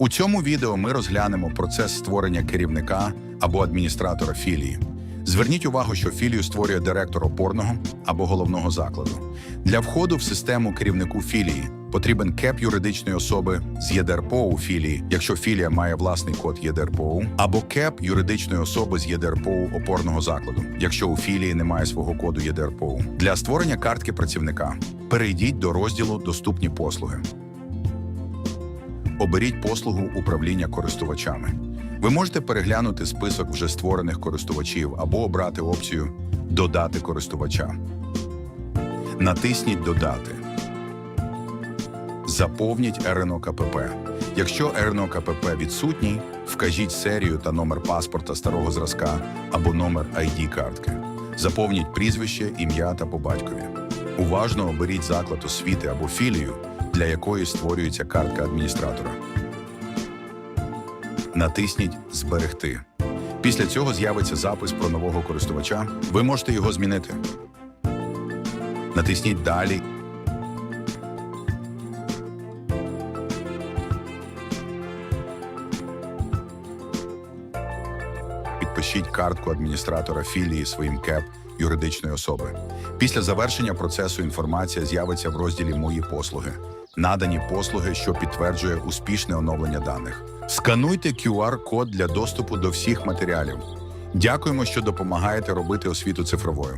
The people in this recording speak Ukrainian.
У цьому відео ми розглянемо процес створення керівника або адміністратора філії. Зверніть увагу, що філію створює директор опорного або головного закладу. Для входу в систему керівнику філії потрібен КЕП юридичної особи з ЄДРПОУ філії, якщо філія має власний код ЄДРПОУ, або КЕП юридичної особи з ЄДРПОУ опорного закладу, якщо у філії немає свого коду ЄДРПОУ. Для створення картки працівника перейдіть до розділу Доступні послуги. Оберіть послугу управління користувачами. Ви можете переглянути список вже створених користувачів або обрати опцію Додати користувача. Натисніть Додати. Заповніть РНО КПП. Якщо РНО КПП відсутній, вкажіть серію та номер паспорта старого зразка або номер ID картки. Заповніть прізвище, ім'я та по батькові. Уважно оберіть заклад освіти або філію, для якої створюється картка адміністратора. Натисніть Зберегти. Після цього з'явиться запис про нового користувача. Ви можете його змінити. Натисніть Далі. Підпишіть картку адміністратора філії своїм КЕП юридичної особи. Після завершення процесу інформація з'явиться в розділі Мої послуги. Надані послуги, що підтверджує успішне оновлення даних. Скануйте QR-код для доступу до всіх матеріалів. Дякуємо, що допомагаєте робити освіту цифровою.